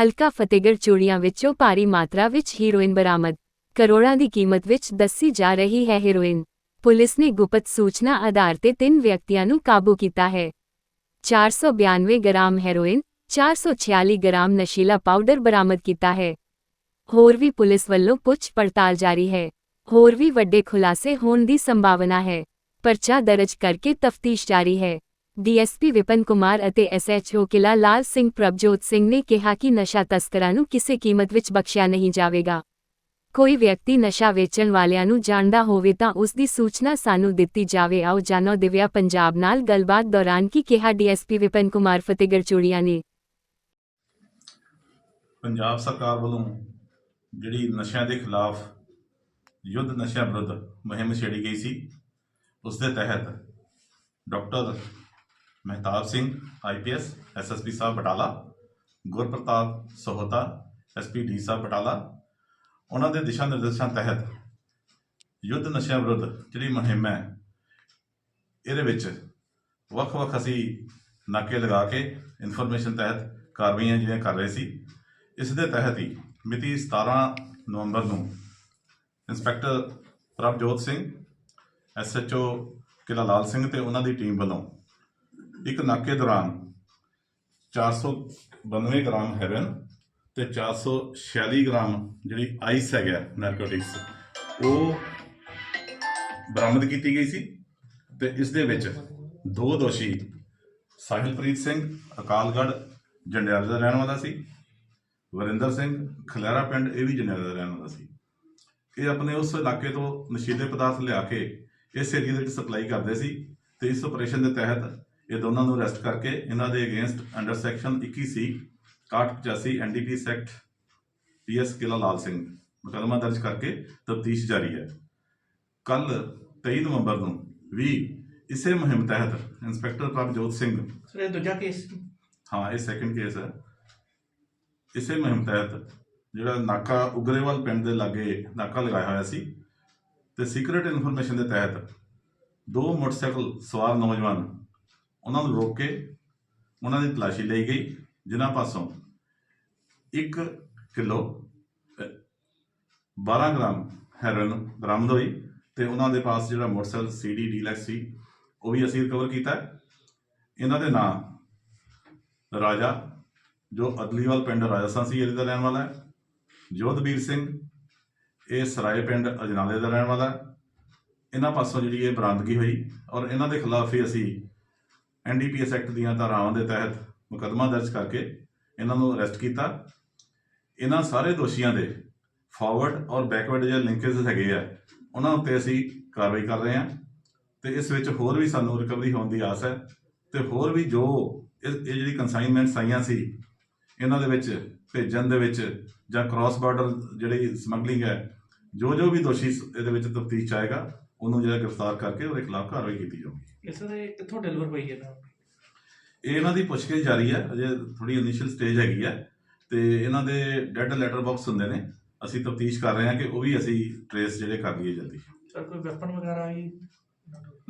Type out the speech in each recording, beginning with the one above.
ਹਲਕਾ ਫਤਿਹਗੜ੍ਹ ਚੂੜੀਆਂ ਵਿੱਚੋਂ ਭਾਰੀ ਮਾਤਰਾ ਵਿੱਚ ਹੀਰੋਇਨ ਬਰਾਮਦ। ਕਰੋੜਾਂ ਦੀ ਕੀਮਤ ਵਿੱਚ ਦੱਸੀ ਜਾ ਰਹੀ ਹੈ ਹੀਰੋਇਨ। ਪੁਲਿਸ ਨੇ ਗੁਪਤ ਸੂਚਨਾ ਆਧਾਰ ਤੇ ਤਿੰਨ ਵਿਅਕਤੀਆਂ ਨੂੰ ਕਾਬੂ ਕੀਤਾ ਹੈ। 492 ਗ੍ਰਾਮ ਹੈਰੋਇਨ 446 ਗ੍ਰਾਮ ਨਸ਼ੀਲਾ ਪਾਊਡਰ ਬਰਾਮਦ ਕੀਤਾ ਹੈ। ਹੋਰ ਵੀ ਪੁਲਿਸ ਵੱਲੋਂ ਪੁੱਛ ਪੜਤਾਲ ਜਾਰੀ ਹੈ। ਹੋਰ ਵੀ ਵੱਡੇ ਖੁਲਾਸੇ ਹੋਣ ਦੀ ਸੰਭਾਵਨਾ ਹੈ। ਪਰਚਾ ਦਰਜ ਕਰਕੇ ਤਫਤੀਸ਼ ਜਾਰੀ ਹੈ। ਡੀਐਸਪੀ ਵਿਪਨ ਕੁਮਾਰ ਅਤੇ ਐਸਐਚਓ ਕਿਲਾ ਲਾਲ ਸਿੰਘ ਪ੍ਰਭਜੋਤ ਸਿੰਘ ਨੇ ਕਿਹਾ ਕਿ ਨਸ਼ਾ ਤਸਕਰਾਂ ਨੂੰ ਕਿਸੇ ਕੀਮਤ ਵਿੱਚ ਬਖਸ਼ਿਆ ਨਹੀਂ ਜਾਵੇਗਾ। ਕੋਈ ਵਿਅਕਤੀ ਨਸ਼ਾ ਵੇਚਣ ਵਾਲਿਆਂ ਨੂੰ ਜਾਣਦਾ ਹੋਵੇ ਤਾਂ ਉਸ ਦੀ ਸੂਚਨਾ ਸਾਨੂੰ ਦਿੱਤੀ ਜਾਵੇ। ਆਓ ਜਾਣੋ ਦਿਵਿਆ ਪੰਜਾਬ ਨਾਲ ਗੱਲਬਾਤ ਦੌਰਾਨ ਕੀ ਕਿਹਾ ਡੀਐਸਪੀ ਵਿਪਨ ਕੁਮਾਰ ਫਤਿਹਗੜ੍ਹ ਚੂੜੀਆਂ ਨੇ। ਪੰਜਾਬ ਸਰਕਾਰ ਵੱਲੋਂ ਜਿਹੜੀ ਨਸ਼ਿਆਂ ਦੇ ਖਿਲਾਫ ਯੁੱਧ ਨਸ਼ਿਆਂ ਵਿਰੁੱਧ ਮੁਹਿੰਮ ਛੇੜੀ ਗਈ ਸੀ, ਉਸ ਦੇ ਤਹਿਤ doctor Mehtab Singh IPS SSP ਸਾਹਿਬ ਬਟਾਲਾ, ਗੁਰਪ੍ਰਤਾਪ ਸਹੋਤਾ ਐਸਪੀ ਡੀ ਸਾਹਿਬ ਬਟਾਲਾ। ਉਹਨਾਂ ਦੇ ਦਿਸ਼ਾ ਨਿਰਦੇਸ਼ਾਂ ਤਹਿਤ ਯੁੱਧ ਨਸ਼ਿਆਂ ਵਿਰੁੱਧ ਜਿਹੜੀ ਮੁਹਿੰਮ ਹੈ, ਇਹਦੇ ਵਿੱਚ ਵੱਖ-ਵੱਖ ਅਸੀਂ ਨਾਕੇ ਲਗਾ ਕੇ ਇਨਫੋਰਮੇਸ਼ਨ ਤਹਿਤ ਕਾਰਵਾਈਆਂ ਜਿਹੜੀਆਂ ਕਰ ਰਹੇ ਸੀ, ਇਸ ਦੇ ਤਹਿਤ ਹੀ ਮਿਤੀ 17 ਨਵੰਬਰ ਨੂੰ ਇੰਸਪੈਕਟਰ ਪ੍ਰਭਜੋਤ ਸਿੰਘ ਐਸਐਚਓ ਕਿਲਾ ਲਾਲ ਸਿੰਘ ਤੇ ਉਹਨਾਂ ਦੀ ਟੀਮ ਵੱਲੋਂ ਇੱਕ ਨਾਕੇ ਦੌਰਾਨ 492 ਗ੍ਰਾਮ ਹੈਰੋਇਨ ਤੇ 446 ਗ੍ਰਾਮ ਜਿਹੜੀ ਆਈਸ ਹੈਗਾ ਨਾਰਕੋਟਿਕਸ ਉਹ ਬਰਾਮਦ ਕੀਤੀ ਗਈ ਸੀ ਤੇ ਇਸ ਦੇ ਵਿੱਚ ਦੋ ਦੋਸ਼ੀ ਸਾਹਿਲਪ੍ਰੀਤ ਸਿੰਘ, ਅਕਾਲਗੜ੍ਹ, ਜੰਡਿਆਲੇ ਦਾ ਰਹਿਣ ਵਾਲਾ ਸੀ, ਵਰਿੰਦਰ ਸਿੰਘ ਖਲੈਰਾ ਪਿੰਡ, ਇਹ ਵੀ ਜੰਡਿਆਲੇ ਦਾ ਰਹਿਣ ਵਾਲਾ ਸੀ। ਇਹ ਆਪਣੇ ਉਸ ਇਲਾਕੇ ਤੋਂ ਨਸ਼ੀਲੇ ਪਦਾਰਥ ਲਿਆ ਕੇ ਇਸ ਏਰੀਆ ਦੇ ਵਿੱਚ ਸਪਲਾਈ ਕਰਦੇ ਸੀ ਤੇ ਇਸ ਆਪਰੇਸ਼ਨ ਦੇ ਤਹਿਤ ਇਹ ਦੋਨਾਂ ਨੂੰ ਅਰੈਸਟ ਕਰਕੇ ਇਹਨਾਂ ਦੇ against under section 21 C 6185 NDP sect PS Qila Lal Singh. ਮੁਕੱਦਮਾ ਦਰਜ ਕਰਕੇ ਤਫਤੀਸ਼ ਜਾਰੀ ਹੈ। ਕੱਲ 23 ਨਵੰਬਰ ਨੂੰ ਵੀ ਇਸੇ ਮੁਹਿੰਮ ਤਹਿਤ ਇੰਸਪੈਕਟਰ ਪ੍ਰਭਜੋਤ ਸਿੰਘ ਸਰ ਇਹ ਦੂਜਾ ਕੇਸ ਹਾਂ ਇਹ ਸੈਕੰਡ ਕੇਸ ਹੈ। ਇਸੇ ਮੁਹਿੰਮ ਤਹਿਤ ਜਿਹੜਾ ਨਾਕਾ ਉਗਰੇਵਾਲ ਪਿੰਡ ਦੇ ਲਾਗੇ ਨਾਕਾ ਲਗਾਇਆ ਹੋਇਆ ਸੀ ਤੇ ਸੀਕ੍ਰੀਟ ਇਨਫੋਰਮੇਸ਼ਨ ਦੇ ਤਹਿਤ ਦੋ ਮੋਟਰਸਾਈਕਲ ਸਵਾਰ ਨੌਜਵਾਨ ਉਹਨਾਂ ਨੂੰ ਰੋਕ ਕੇ ਉਹਨਾਂ ਦੀ ਤਲਾਸ਼ੀ ਲਈ ਗਈ। ਜਿਨ੍ਹਾਂ ਪਾਸੋਂ 1 ਕਿਲੋ ਅ, 12 ਗ੍ਰਾਮ ਹੈਰੋਇਨ ਬਰਾਮਦ ਹੋਈ ਤੇ ਉਹਨਾਂ ਦੇ ਪਾਸ ਜਿਹੜਾ ਮੋਟਰਸਾਈਕਲ ਸੀਡੀ ਡੀਲੈਕਸ ਸੀ ਉਹ ਵੀ ਅਸੀਂ ਰਿਕਵਰ ਕੀਤਾ। ਇਹਨਾਂ ਦੇ ਨਾਂ ਰਾਜਾ ਜੋ ਅਦਲੀਵਾਲ ਪਿੰਡ ਰਾਜਸਥਾਨ ਸੀ ਏਰੀਆ ਦਾ ਰਹਿਣ ਵਾਲਾ ਹੈ। ਜੋਧਬੀਰ ਸਿੰਘ ਇਹ ਸਰਾਏ ਪਿੰਡ ਅਜਨਾਲੇ ਦਾ ਰਹਿਣ ਵਾਲਾ ਹੈ। ਇਹਨਾਂ ਪਾਸੋਂ ਜਿਹੜੀ ਇਹ ਬਰਾਮਦਗੀ ਹੋਈ ਔਰ ਇਹਨਾਂ ਦੇ ਖਿਲਾਫ ਹੀ ਅਸੀਂ ਐਨਡੀਪੀਐਸ ਐਕਟ ਦੀਆਂ ਧਾਰਾਵਾਂ ਦੇ ਤਹਿਤ ਮੁਕੱਦਮਾ ਦਰਜ ਕਰਕੇ ਇਹਨਾਂ ਨੂੰ ਅਰੈਸਟ ਕੀਤਾ। ਇਹਨਾਂ ਸਾਰੇ ਦੋਸ਼ੀਆਂ ਦੇ ਫਾਰਵਰਡ ਔਰ ਬੈਕਵਰਡ ਜਿਹੜੇ ਲਿੰਕੇਜ ਹੈਗੇ ਆ, ਉਹਨਾਂ ਉੱਤੇ ਅਸੀਂ ਕਾਰਵਾਈ ਕਰ ਰਹੇ ਹਾਂ ਤੇ ਇਸ ਵਿੱਚ ਹੋਰ ਵੀ ਸਾਨੂੰ ਰਿਕਵਰੀ ਹੋਣ ਦੀ ਆਸ ਹੈ ਤੇ ਹੋਰ ਵੀ ਜੋ ਇਹ ਇਹ ਜਿਹੜੀ ਕਨਸਾਈਨਮੈਂਟਸ ਆਈਆਂ ਸੀ, ਇਹਨਾਂ ਦੇ ਵਿੱਚ ਭੇਜਣ ਦੇ ਵਿੱਚ ਜਾਂ ਕ੍ਰਾਸ ਬਾਰਡਰ ਜਿਹੜੀ ਸਮਗਲਿੰਗ ਹੈ ਜੋ ਜੋ ਵੀ ਦੋਸ਼ੀ ਇਹਦੇ ਵਿੱਚ ਤਫਤੀਸ਼ ਆਏਗਾ ਉਹਨੂੰ ਜਿਹੜਾ ਗ੍ਰਿਫਤਾਰ ਕਰਕੇ ਉਹਦੇ ਖਿਲਾਫ ਕਾਰਵਾਈ ਕੀਤੀ ਜਾਊਗੀ। ਸਰ ਇਹ ਕਿੱਥੋਂ ਡਿਲੀਵਰ ਹੋਈ ਹੈ ਨਾ ਇਹ ਇਹਨਾਂ ਦੀ ਪੁੱਛਗਿੱਛ ਜਾਰੀ ਹੈ ਅਜੇ ਥੋੜੀ ਇਨੀਸ਼ੀਅਲ ਸਟੇਜ ਹੈਗੀ ਹੈ ਤੇ ਇਹਨਾਂ ਦੇ ਡੈਡ ਲੈਟਰ ਬਾਕਸ ਹੁੰਦੇ ਨੇ। ਅਸੀਂ ਤਫਤੀਸ਼ ਕਰ ਰਹੇ ਹਾਂ ਕਿ ਉਹ ਵੀ ਅਸੀਂ ਟਰੇਸ ਜਿਹੜੇ ਕਰ ਲਈਏ ਜਲਦੀ। ਸਰ ਕੋਈ ਵੈਪਨ ਵਗੈਰਾ ਆਈ?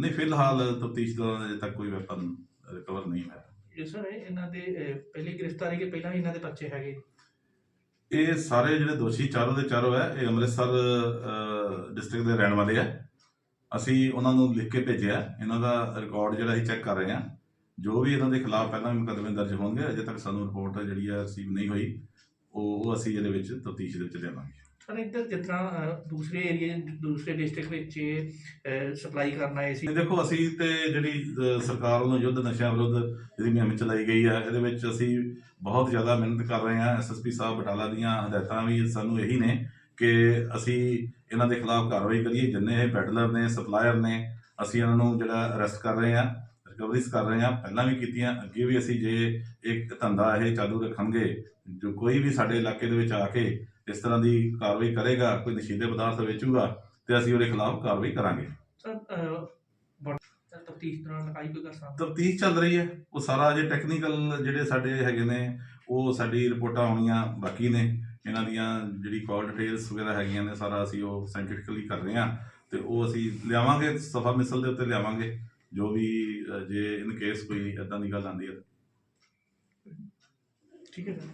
ਨਹੀਂ ਫਿਲਹਾਲ ਤਫਤੀਸ਼ ਦੌਰਾਨ ਅਜੇ ਤੱਕ ਕੋਈ ਵੈਪਨ ਰਿਕਵਰ ਨਹੀਂ ਹੋਇਆ। ਇਹ ਸਰ ਇਹ ਇਹਨਾਂ ਦੇ ਅਹ, ਪਹਿਲੀ ਗ੍ਰਿਫਤਾਰੀ ਕੇ ਪਹਿਲਾਂ ਵੀ ਇਹਨਾਂ ਦੇ ਬੱਚੇ ਹੈਗੇ? ਇਹ ਸਾਰੇ ਜਿਹੜੇ ਦੋਸ਼ੀ ਚਾਰੋਂ ਦੇ ਚਾਰੋਂ ਹੈ ਇਹ ਅੰਮ੍ਰਿਤਸਰ ਡਿਸਟ੍ਰਿਕਟ ਦੇ ਰਹਿਣ ਵਾਲੇ ਆ ਅਸੀਂ ਉਹਨਾਂ ਨੂੰ ਲਿਖ ਕੇ ਭੇਜਿਆ ਇਹਨਾਂ ਦਾ ਰਿਕਾਰਡ ਜਿਹੜਾ ਅਸੀਂ ਚੈੱਕ ਕਰ ਰਹੇ ਹਾਂ। ਜੋ ਵੀ ਇਹਨਾਂ ਦੇ ਖਿਲਾਫ ਪਹਿਲਾਂ ਵੀ ਮੁਕੱਦਮੇ ਦਰਜ ਹੋਣਗੇ ਅਜੇ ਤੱਕ ਸਾਨੂੰ ਰਿਪੋਰਟ ਜਿਹੜੀ ਹੈ ਰਿਸੀਵ ਨਹੀਂ ਹੋਈ। ਉਹ ਉਹ ਅਸੀਂ ਇਹਦੇ ਵਿੱਚ ਤਫਤੀਸ਼ ਦੇ ਵਿੱਚ ਲਿਆਵਾਂਗੇ। ਸਰ ਇੱਧਰ ਅਹ, ਦੂਸਰੇ ਏਰੀਏ ਦੂਸਰੇ ਡਿਸਟ੍ਰਿਕਟ ਵਿੱਚ ਸਪਲਾਈ ਕਰਨ ਆਏ ਸੀ। ਦੇਖੋ ਅਸੀਂ ਤੇ ਜਿਹੜੀ ਸਰਕਾਰ ਵੱਲੋਂ ਯੁੱਧ ਨਸ਼ਿਆਂ ਵਿਰੁੱਧ ਜਿਹੜੀ ਮੁਹਿੰਮ ਚਲਾਈ ਗਈ ਹੈ ਇਹਦੇ ਵਿੱਚ ਅਸੀਂ ਬਹੁਤ ਜ਼ਿਆਦਾ ਮਿਹਨਤ ਕਰ ਰਹੇ ਹਾਂ। ਐਸਐਸਪੀ ਸਾਹਿਬ ਬਟਾਲਾ ਦੀਆਂ ਹਦਾਇਤਾਂ ਵੀ ਸਾਨੂੰ ਇਹੀ ਨੇ। ਕਿ ਅਸੀਂ ਇਹਨਾਂ ਦੇ ਖਿਲਾਫ ਕਾਰਵਾਈ ਕਰੀਏ ਜਿੰਨੇ ਇਹ ਪੈਡਲਰ ਨੇ ਸਪਲਾਇਰ ਨੇ ਅਸੀਂ ਇਹਨਾਂ ਨੂੰ ਜਿਹੜਾ ਅਰੈਸਟ ਕਰ ਰਹੇ ਹਾਂ ਰਿਕਵਰੀਜ਼ ਕਰ ਰਹੇ ਹਾਂ ਪਹਿਲਾਂ ਵੀ ਕੀਤੀਆਂ ਅੱਗੇ ਵੀ ਅਸੀਂ ਜੇ ਇੱਕ ਧੰਦਾ ਇਹ ਚਾਲੂ ਰੱਖਾਂਗੇ ਜੋ ਕੋਈ ਵੀ ਸਾਡੇ ਇਲਾਕੇ ਦੇ ਵਿੱਚ ਆ ਕੇ ਇਸ ਤਰ੍ਹਾਂ ਦੀ ਕਾਰਵਾਈ ਕਰੇਗਾ ਕੋਈ ਨਸ਼ੀਲੇ ਪਦਾਰਥ ਵੇਚੂਗਾ ਤੇ ਅਸੀਂ ਉਹਦੇ ਖਿਲਾਫ ਕਾਰਵਾਈ ਕਰਾਂਗੇ। ਸਰ ਤਫਤੀਸ਼ ਦੌਰਾਨ ਲਗਾਈ ਕੋਈ ਕਰ ਸਕਦਾ ਤਫਤੀਸ਼ ਚੱਲ ਰਹੀ ਹੈ। ਉਹ ਸਾਰਾ ਅਜੇ ਟੈਕਨੀਕਲ ਜਿਹੜੇ ਸਾਡੇ ਹੈਗੇ ਨੇ ਉਹ ਸਾਡੀ ਰਿਪੋਰਟਾਂ ਆਉਣੀਆਂ ਬਾਕੀ ਨੇ। ਇਹਨਾਂ ਦੀਆਂ ਜਿਹੜੀ ਕਾਲ ਡਿਟੇਲਸ ਵਗੈਰਾ ਹੈਗੀਆਂ ਨੇ ਸਾਰਾ ਅਸੀਂ ਉਹ ਸਾਇੰਟੀਫਿਕਲੀ ਕਰ ਰਹੇ ਹਾਂ ਤੇ ਉਹ ਅਸੀਂ ਲਿਆਵਾਂਗੇ ਸਫਾ ਮਿਸਲ ਦੇ ਉੱਤੇ ਲਿਆਵਾਂਗੇ ਜੋ ਵੀ ਜੇ ਇਨ ਕੇਸ ਕੋਈ ਇਦਾਂ ਦੀ ਗੱਲ ਆਉਂਦੀ ਹੈ ਠੀਕ ਹੈ ਸਰ।